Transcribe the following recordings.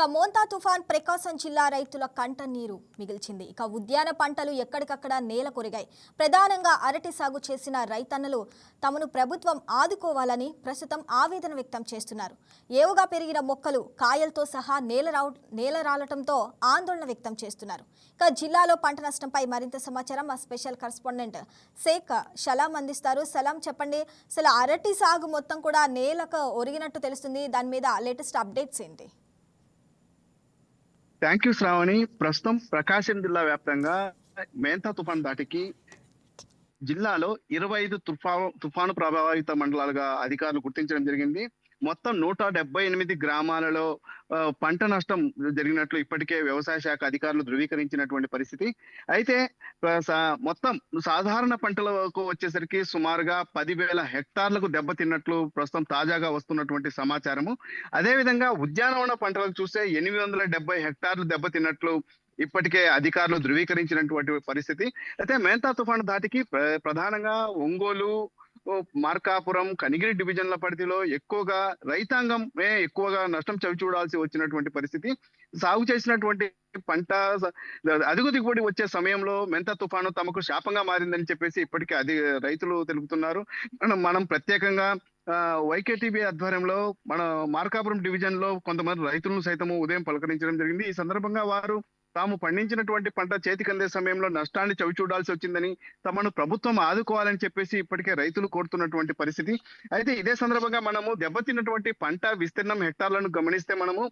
ఇక మోంతా తుఫాన్ ప్రకాశం జిల్లా రైతుల కంట నీరు మిగిల్చింది. ఇక ఉద్యాన పంటలు ఎక్కడికక్కడ నేల కొరిగాయి. ప్రధానంగా అరటి సాగు చేసిన రైతన్నలు తమను ప్రభుత్వం ఆదుకోవాలని ప్రస్తుతం ఆవేదన వ్యక్తం చేస్తున్నారు. ఏవుగా పెరిగిన మొక్కలు కాయలతో సహా నేల రావు నేల రాలటంతో ఆందోళన వ్యక్తం చేస్తున్నారు. ఇక జిల్లాలో పంట నష్టంపై మరింత సమాచారం మా స్పెషల్ కరస్పాండెంట్ శేఖ్ సలాం అందిస్తారు. సలాం చెప్పండి? అసలు అరటి సాగు మొత్తం కూడా నేలకు ఒరిగినట్టు తెలుస్తుంది. దాని మీద లేటెస్ట్ అప్డేట్స్ ఏంటి? థ్యాంక్ యూ శ్రావణి ప్రస్తుతం ప్రకాశం జిల్లా వ్యాప్తంగా మేంతా తుఫాన్ దాటికి జిల్లాలో ఇరవై ఐదు తుఫా తుఫాను ప్రభావిత మండలాలుగా అధికారులు గుర్తించడం జరిగింది. మొత్తం నూట డెబ్బై ఎనిమిది గ్రామాలలో పంట నష్టం జరిగినట్లు ఇప్పటికే వ్యవసాయ శాఖ అధికారులు ధృవీకరించినటువంటి పరిస్థితి. అయితే మొత్తం సాధారణ పంటలకు వచ్చేసరికి సుమారుగా పదివేల హెక్టార్లకు దెబ్బతిన్నట్లు ప్రస్తుతం తాజాగా వస్తున్నటువంటి సమాచారము. అదేవిధంగా ఉద్యానవన పంటలకు చూస్తే ఎనిమిది వందల డెబ్బై హెక్టార్లు దెబ్బతిన్నట్లు ఇప్పటికే అధికారులు ధృవీకరించినటువంటి పరిస్థితి. అయితే మేంతా తుఫాను దాటికి ప్రధానంగా ఒంగోలు మార్కాపురం కనిగిరి డివిజన్ల పరిధిలో ఎక్కువగా రైతాంగమే ఎక్కువగా నష్టం చవి చూడాల్సి వచ్చినటువంటి పరిస్థితి. సాగు చేసినటువంటి పంట అదుగు దిగుబడి వచ్చే సమయంలో మెంత తుఫాను తమకు శాపంగా మారిందని చెప్పేసి ఇప్పటికే అది రైతులు తెలుపుతున్నారు. మనం మనం ప్రత్యేకంగా వైకేటీబీ ఆధ్వర్యంలో మన మార్కాపురం డివిజన్లో కొంతమంది రైతులను సైతము ఉదయం పలకరించడం జరిగింది. ఈ సందర్భంగా వారు తాము పండించినటువంటి పంట చేతికందే సమయంలో నష్టాన్ని చవి చూడాల్సి వచ్చిందని తమను ప్రభుత్వం ఆదుకోవాలని చెప్పేసి ఇప్పటికే రైతులు కోరుతున్నటువంటి పరిస్థితి. అయితే ఇదే సందర్భంగా మనము దెబ్బతిన్నటువంటి పంట విస్తీర్ణం హెక్టార్లను గమనిస్తే మనము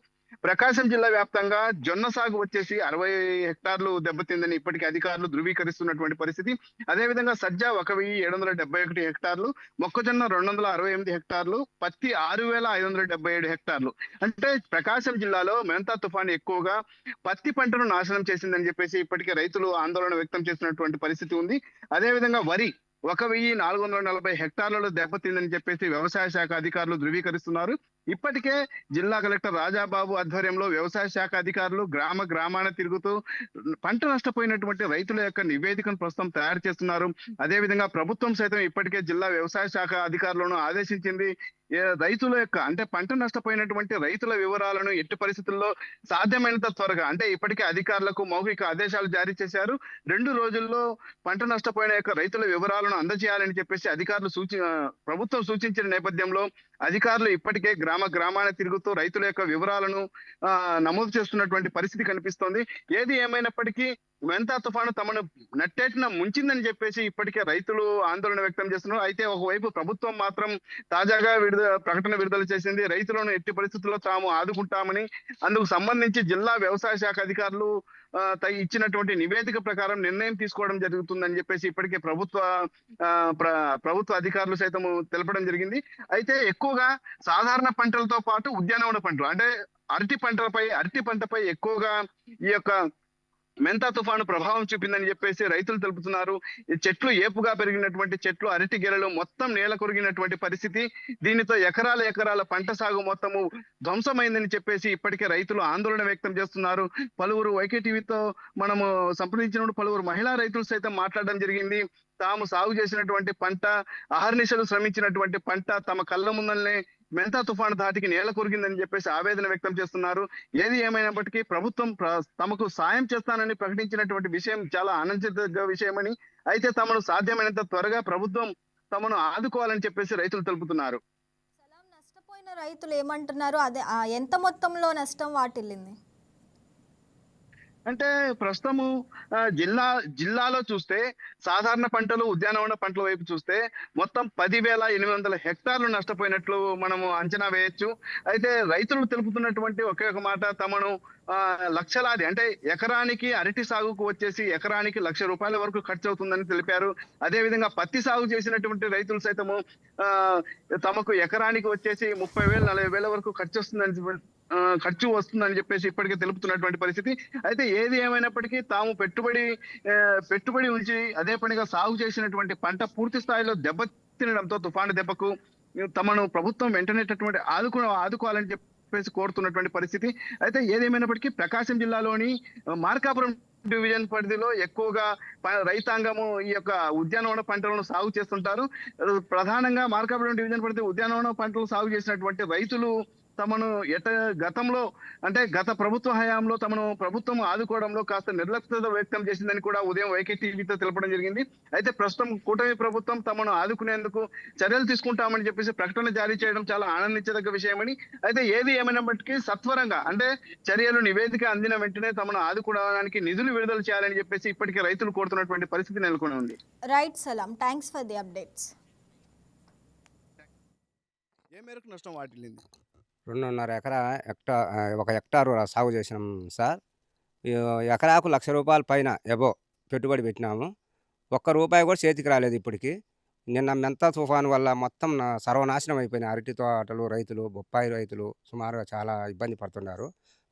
ప్రకాశం జిల్లా వ్యాప్తంగా జొన్న సాగు వచ్చేసి అరవై హెక్టార్లు దెబ్బతిందని ఇప్పటికీ అధికారులు ధృవీకరిస్తున్నటువంటి పరిస్థితి. అదేవిధంగా సజ్జ ఒక వెయ్యి ఏడు వందల డెబ్బై ఒకటి హెక్టార్లు మొక్కజొన్న రెండు వందల అరవై ఎనిమిది హెక్టార్లు పత్తి ఆరు వేల ఐదు వందల డెబ్బై ఏడు హెక్టార్లు. అంటే ప్రకాశం జిల్లాలో మెంతా తుఫాన్ ఎక్కువగా పత్తి పంటను నాశనం చేసిందని చెప్పేసి ఇప్పటికే రైతులు ఆందోళన వ్యక్తం చేస్తున్నటువంటి పరిస్థితి ఉంది. అదేవిధంగా వరి ఒక వెయ్యి నాలుగు వందల నలభై హెక్టార్లలో దెబ్బతిందని చెప్పేసి వ్యవసాయ శాఖ అధికారులు ధృవీకరిస్తున్నారు. ఇప్పటికే జిల్లా కలెక్టర్ రాజాబాబు ఆధ్వర్యంలో వ్యవసాయ శాఖ అధికారులు గ్రామ గ్రామాన తిరుగుతూ పంట నష్టపోయినటువంటి రైతుల యొక్క నివేదికను ప్రస్తుతం తయారు చేస్తున్నారు. అదేవిధంగా ప్రభుత్వం సైతం ఇప్పటికే జిల్లా వ్యవసాయ శాఖ అధికారులను ఆదేశించింది. రైతుల యొక్క అంటే పంట నష్టపోయినటువంటి రైతుల వివరాలను ఎట్టి పరిస్థితుల్లో సాధ్యమైనంత త్వరగా అంటే ఇప్పటికే అధికారులకు మౌఖిక ఆదేశాలు జారీ చేశారు. రెండు రోజుల్లో పంట నష్టపోయిన యొక్క రైతుల వివరాలను అందజేయాలని చెప్పేసి అధికారులు సూచి ప్రభుత్వం సూచించిన నేపథ్యంలో అధికారులు ఇప్పటికే గ్రామ గ్రామాన్ని తిరుగుతూ రైతుల యొక్క వివరాలను ఆ, నమోదు చేస్తున్నటువంటి పరిస్థితి కనిపిస్తోంది. ఏది ఏమైనప్పటికీ మెంతా తుఫాను తమను నట్టేటిన ముంచిందని చెప్పేసి ఇప్పటికే రైతులు ఆందోళన వ్యక్తం చేస్తున్నారు. అయితే ఒకవైపు ప్రభుత్వం మాత్రం తాజాగా విడుదల ప్రకటన విడుదల చేసింది. రైతులను ఎట్టి పరిస్థితుల్లో తాము ఆదుకుంటామని అందుకు సంబంధించి జిల్లా వ్యవసాయ శాఖ అధికారులు ఇచ్చినటువంటి నివేదిక ప్రకారం నిర్ణయం తీసుకోవడం జరుగుతుందని చెప్పేసి ఇప్పటికే ప్రభుత్వ ప్రభుత్వ అధికారులు సైతం తెలపడం జరిగింది. అయితే ఎక్కువగా సాధారణ పంటలతో పాటు ఉద్యానవన పంటలు అంటే అరటి పంటలపై అరటి పంటపై ఎక్కువగా ఈ యొక్క మెంతా తుఫాను ప్రభావం చూపిందని చెప్పేసి రైతులు తెలుపుతున్నారు. చెట్లు ఏపుగా పెరిగినటువంటి చెట్లు అరటి గెలలు మొత్తం నేల కొరిగినటువంటి పరిస్థితి. దీనితో ఎకరాల ఎకరాల పంట సాగు మొత్తము ధ్వంసమైందని చెప్పేసి ఇప్పటికే రైతులు ఆందోళన వ్యక్తం చేస్తున్నారు. పలువురు వైకేటీవీతో మనము సంప్రదించినప్పుడు పలువురు మహిళా రైతులు సైతం మాట్లాడడం జరిగింది. తాము సాగు చేసినటువంటి పంట అహర్నిశలు శ్రమించినటువంటి పంట తమ కళ్ళ ముందల్నే మెంతా తుఫాను ధాటికి నేల కొరిగిందని చెప్పేసి ఆవేదన వ్యక్తం చేస్తున్నారు. ఏది ఏమైనప్పటికీ ప్రభుత్వం తమకు సాయం చేస్తానని ప్రకటించినటువంటి విషయం చాలా ఆనందిత విషయమని అయితే తమను సాధ్యమైనంత త్వరగా ప్రభుత్వం తమను ఆదుకోవాలని చెప్పేసి రైతులు తెలుపుతున్నారు. నష్టపోయిన రైతులు ఏమంటున్నారు? అదే ఎంత మొత్తంలో నష్టం వాటిల్లింది? అంటే ప్రస్తుతము జిల్లా జిల్లాలో చూస్తే సాధారణ పంటలు ఉద్యానవన పంటల వైపు చూస్తే మొత్తం పదివేల ఎనిమిది వందల హెక్టార్లు నష్టపోయినట్లు మనము అంచనా వేయొచ్చు. అయితే రైతులు తెలుపుతున్నటువంటి ఒకే ఒక మాట తమను లక్షలాది అంటే ఎకరానికి అరటి సాగుకు వచ్చేసి ఎకరానికి లక్ష రూపాయల వరకు ఖర్చు అవుతుందని తెలిపారు. అదే విధంగా పత్తి సాగు చేసినటువంటి రైతులు సైతము తమకు ఎకరానికి వచ్చేసి ముప్పై వేలు నలభై వేల వరకు ఖర్చు వస్తుందని ఖర్చు వస్తుందని చెప్పేసి ఇప్పటికే తెలుపుతున్నటువంటి పరిస్థితి. అయితే ఏది ఏమైనప్పటికీ తాము పెట్టుబడి పెట్టుబడి ఉంచి అదే పనిగా సాగు చేసినటువంటి పంట పూర్తి స్థాయిలో దెబ్బతినడంతో తుఫాను దెబ్బకు తమను ప్రభుత్వం వెంటనేటటువంటి ఆదుకు ఆదుకోవాలని చెప్పేసి కోరుతున్నటువంటి పరిస్థితి. అయితే ఏదేమైనప్పటికీ ప్రకాశం జిల్లాలోని మార్కాపురం డివిజన్ పరిధిలో ఎక్కువగా రైతాంగము ఈ యొక్క ఉద్యానవన పంటలను సాగు చేస్తుంటారు. ప్రధానంగా మార్కాపురం డివిజన్ పరిధి ఉద్యానవన పంటలు సాగు చేసినటువంటి రైతులు తమను ఎట గతంలో అంటే గత ప్రభుత్వ హయాంలో తమను ప్రభుత్వం ఆదుకోవడంలో కాస్త నిర్లక్ష్యత వ్యక్తం చేసిందని కూడా ఉదయం వైకే టీవీతో తెలపడం జరిగింది. అయితే ప్రస్తుతం కూటమి ప్రభుత్వం తమను ఆదుకునేందుకు చర్యలు తీసుకుంటామని చెప్పేసి ప్రకటన జారీ చేయడం చాలా ఆనందించదగ్గ విషయమని అయితే ఏది ఏమైనప్పటికీ సత్వరంగా అంటే చర్యలు నివేదిక అందిన వెంటనే తమను ఆదుకోవడానికి నిధులు విడుదల చేయాలని చెప్పేసి ఇప్పటికే రైతులు కోరుతున్నటువంటి పరిస్థితి నెలకొని ఉంది. Right Salam thanks for the updates. ఏ మేరకు నష్టం వాటిల్లింది? రెండున్నర ఎకరా హెక్టా ఒక హెక్టారు సాగు చేసినాం సార్. ఎకరాకు లక్ష రూపాయల పైన ఎబో పెట్టుబడి పెట్టినాము. ఒక్క రూపాయి కూడా చేతికి రాలేదు ఇప్పటికి. నిన్న మెంత తుఫాను వల్ల మొత్తం నా సర్వనాశనం అయిపోయినాయి. అరటి తోటలు రైతులు బొప్పాయి రైతులు సుమారుగా చాలా ఇబ్బంది పడుతున్నారు.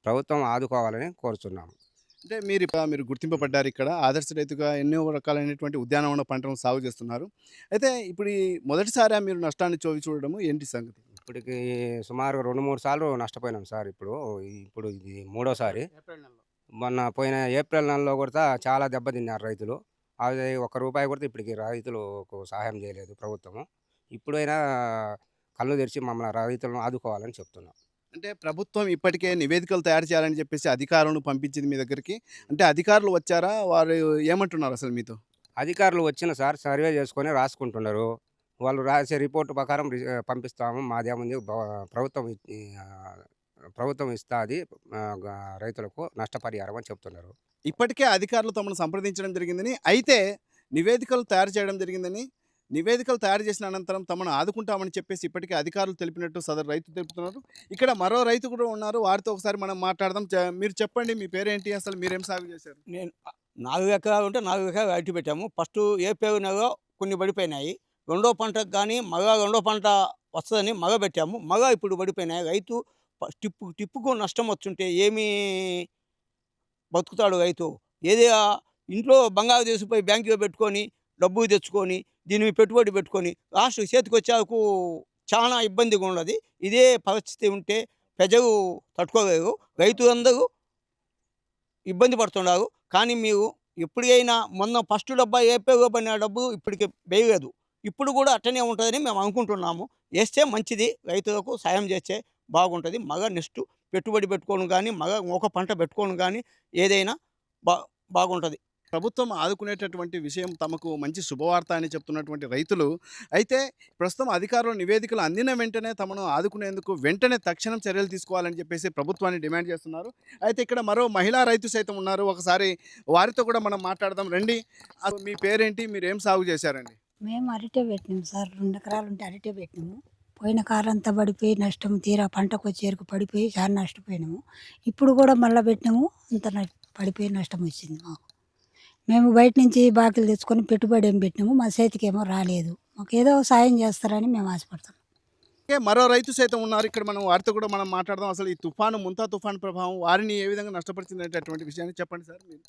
ప్రభుత్వం ఆదుకోవాలని కోరుతున్నాము. అంటే మీరు మీరు గుర్తింపబడ్డారు ఇక్కడ. ఆదర్శ రైతుగా ఎన్నో రకాలైనటువంటి ఉద్యానవన పంటలను సాగు చేస్తున్నారు. అయితే ఇప్పుడు మొదటిసారి మీరు నష్టాన్ని చోవి చూడడము ఏంటి సంగతి? ఇప్పటికి సుమారు రెండు మూడు సార్లు నష్టపోయినాం సార్ ఇప్పుడు. ఇప్పుడు ఇది మూడోసారి. మొన్న పోయిన ఏప్రిల్ నెలలో కూడా చాలా దెబ్బతిన్నారు రైతులు. అది ఒక్క రూపాయి కూడా ఇప్పటికి రైతులకు సహాయం చేయలేదు ప్రభుత్వము. ఇప్పుడైనా కళ్ళు తెరిచి మమ్మల్ని రైతులను ఆదుకోవాలని చెప్తున్నాం. అంటే ప్రభుత్వం ఇప్పటికే నివేదికలు తయారు చేయాలని చెప్పేసి అధికారులను పంపించింది మీ దగ్గరికి. అంటే అధికారులు వచ్చారా? వారు ఏమంటున్నారు అసలు మీతో? అధికారులు వచ్చిన సార్ సర్వే చేసుకొని రాసుకుంటున్నారు. వాళ్ళు రాసే రిపోర్ట్ ప్రకారం పంపిస్తాము. మాదేముంది ప్రభుత్వం ప్రభుత్వం ఇస్తుంది. రైతులకు నష్టపరిహారం అని చెప్తున్నారు. ఇప్పటికే అధికారులు తమను సంప్రదించడం జరిగిందని అయితే నివేదికలు తయారు చేయడం జరిగిందని నివేదికలు తయారు చేసిన అనంతరం తమను ఆదుకుంటామని చెప్పేసి ఇప్పటికే అధికారులు తెలిపినట్టు సదరు రైతు తెలుపుతున్నారు. ఇక్కడ మరో రైతు కూడా ఉన్నారు. వారితో ఒకసారి మనం మాట్లాడదాం. మీరు చెప్పండి మీ పేరేంటి? అసలు మీరేం సాగు చేశారు? నేను నాలుగు ఎకరాలు ఉంటే నాలుగు ఎకరాలు అరటి పెట్టాము. ఫస్ట్ ఏ పేరునో కొన్ని పడిపోయినాయి. రెండో పంటకు కానీ మగ రెండో పంట వస్తుందని మగ పెట్టాము. మగ ఇప్పుడు పడిపోయినాయి. రైతు ప- టిప్పు టిప్పుకు నష్టం వచ్చుంటే ఏమి బతుకుతాడు రైతు? ఏది ఇంట్లో బంగారు తీసుకుపోయి బ్యాంకులో పెట్టుకొని డబ్బు తెచ్చుకొని దీని పెట్టుబడి పెట్టుకొని లాస్ట్ చేతికి వచ్చేందుకు చాలా ఇబ్బందిగా ఉన్నది. ఇదే పరిస్థితి ఉంటే ప్రజలు తట్టుకోలేరు. రైతులందరూ ఇబ్బంది పడుతున్నారు. కానీ మీరు ఎప్పుడైనా మొన్న ఫస్ట్ డబ్బా ఏ పేరు పడిన డబ్బు ఇప్పటికి వేయలేదు. ఇప్పుడు కూడా అట్టనే ఉంటుందని మేము అనుకుంటున్నాము. వేస్తే మంచిది రైతులకు సాయం చేస్తే బాగుంటుంది. మగ నెక్స్ట్ పెట్టుబడి పెట్టుకోను కానీ మగ ఒక పంట పెట్టుకోను కానీ ఏదైనా బా బాగుంటుంది. ప్రభుత్వం ఆదుకునేటటువంటి విషయం తమకు మంచి శుభవార్త అని చెప్తున్నటువంటి రైతులు అయితే ప్రస్తుతం అధికారులు నివేదికలు అందిన వెంటనే తమను ఆదుకునేందుకు వెంటనే తక్షణం చర్యలు తీసుకోవాలని చెప్పేసి ప్రభుత్వాన్ని డిమాండ్ చేస్తున్నారు. అయితే ఇక్కడ మరో మహిళా రైతు సైతం ఉన్నారు. ఒకసారి వారితో కూడా మనం మాట్లాడదాం. రండి. మీ పేరేంటి? మీరు ఏం సాగు చేశారండి? మేము అరటే పెట్టినాము సార్. రెండు ఎకరాలు ఉంటే అరటే పెట్టినాము. పోయిన కాలం అంతా పడిపోయి నష్టం తీరా పంటకు వచ్చేరకు పడిపోయి చాలా నష్టపోయినాము. ఇప్పుడు కూడా మళ్ళీ పెట్టినాము. అంత పడిపోయి నష్టం వచ్చింది మాకు. మేము బయట నుంచి బాకీలు తెచ్చుకొని పెట్టుబడి ఏం పెట్టినాము. మా చేతికి ఏమో రాలేదు. మాకు ఏదో సాయం చేస్తారని మేము ఆశపడతాం. మరో రైతు సైతం ఉన్నారు. ఇక్కడ మనం వారితో కూడా మనం మాట్లాడదాం. అసలు ఈ తుఫాను ముంతా తుఫాను ప్రభావం వారిని ఏ విధంగా నష్టపరిచిందనేటటువంటి విషయాన్ని చెప్పండి సార్ మీరు.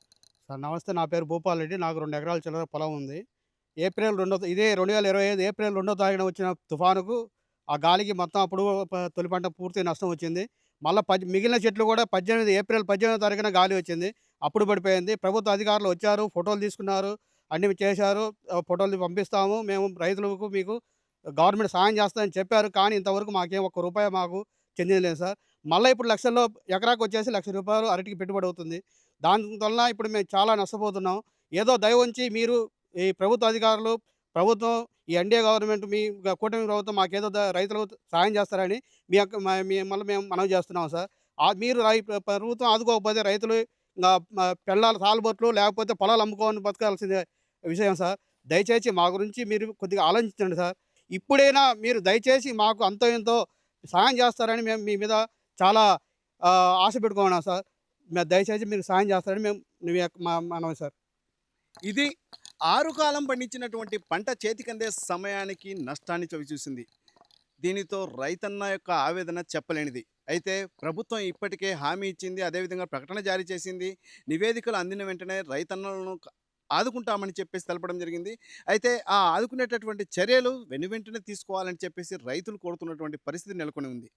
సార్ నమస్తే. నా పేరు భూపాల్ రెడ్డి. నాకు రెండు ఎకరాల చిల్లర పొలం ఉంది. ఏప్రిల్ రెండో ఇదే రెండు వేల ఇరవై ఐదు ఏప్రిల్ రెండో తారీఖున వచ్చిన తుఫానుకు ఆ గాలికి మొత్తం అప్పుడు తొలి పంట పూర్తి నష్టం వచ్చింది. మళ్ళీ పద్ మిగిలిన చెట్లు కూడా పద్దెనిమిది ఏప్రిల్ పద్దెనిమిదో తారీఖున గాలి వచ్చింది. అప్పుడు పడిపోయింది. ప్రభుత్వ అధికారులు వచ్చారు ఫోటోలు తీసుకున్నారు అన్ని చేశారు. ఫోటోలు పంపిస్తాము. మేము రైతులకు మీకు గవర్నమెంట్ సాయం చేస్తామని చెప్పారు. కానీ ఇంతవరకు మాకేం ఒక్క రూపాయి మాకు చెందింది లేదు సార్. మళ్ళీ ఇప్పుడు లక్షల్లో ఎకరాకు వచ్చేసి లక్ష రూపాయలు అరటికి పెట్టుబడి అవుతుంది. దాని వలన ఇప్పుడు మేము చాలా నష్టపోతున్నాం. ఏదో దయ ఉంచి మీరు ఈ ప్రభుత్వ అధికారులు ప్రభుత్వం ఈ ఎన్డీఏ గవర్నమెంట్ మీ కూటమి ప్రభుత్వం మాకేదో రైతులకు సాయం చేస్తారని మీ యొక్క మిమ్మల్ని మేము మనవి చేస్తున్నాం సార్. మీరు రై ప్రభుత్వం ఆదుకోకపోతే రైతులు ఇంకా మ- పెళ్ళాలు లేకపోతే పొలాలు అమ్ముకొని బతకాల్సిన విషయం సార్. దయచేసి మా గురించి మీరు కొద్దిగా ఆలోచించండి సార్. ఇప్పుడైనా మీరు దయచేసి మాకు అంతో ఎంతో సాయం చేస్తారని మేము మీ మీద చాలా ఆశ పెట్టుకున్నాం సార్. దయచేసి మీరు సాయం చేస్తారని మేము మీ యొక్క మా మనవి సార్. ఇది ఆరు కాలం పండించినటువంటి పంట చేతికందే సమయానికి నష్టాన్ని చవిచూసింది. దీనితో రైతన్న యొక్క ఆవేదన చెప్పలేనిది. అయితే ప్రభుత్వం ఇప్పటికే హామీ ఇచ్చింది అదేవిధంగా ప్రకటన జారీ చేసింది. నివేదికలు అందిన వెంటనే రైతన్నలను ఆదుకుంటామని చెప్పేసి తెలపడం జరిగింది. అయితే ఆ ఆదుకునేటటువంటి చర్యలు వెను వెంటనే తీసుకోవాలని చెప్పేసి రైతులు కోరుతున్నటువంటి పరిస్థితి నెలకొని ఉంది.